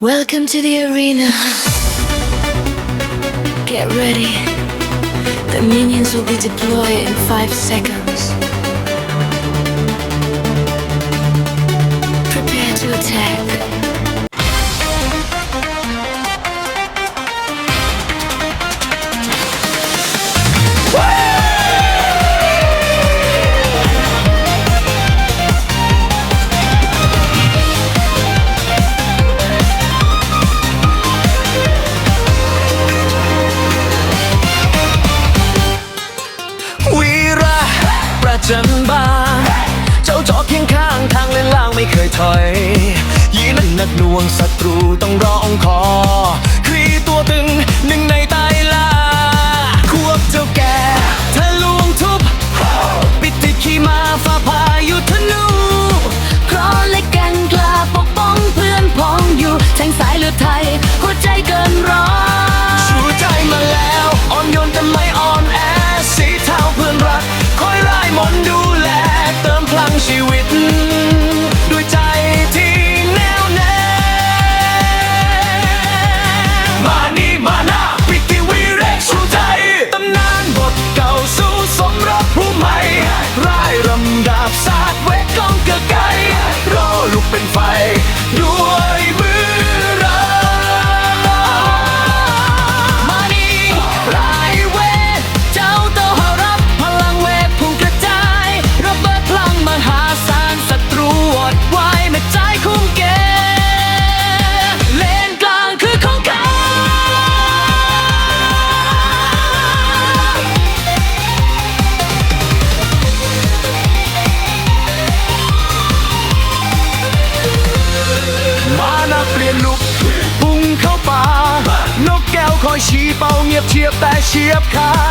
Welcome to the arena. Get ready. The minions will be deployed in five seconds. บาเจ้าจอเคียงข้างทางและล่างไม่เคยถอย ยีนักหนักหน่วงศัตรูต้องร้องขอ อเปลี่ยนลุกพุ่งเข้าป่านกแก้วคอยชี้เป้าเงียบเชียบแต่เชียบขา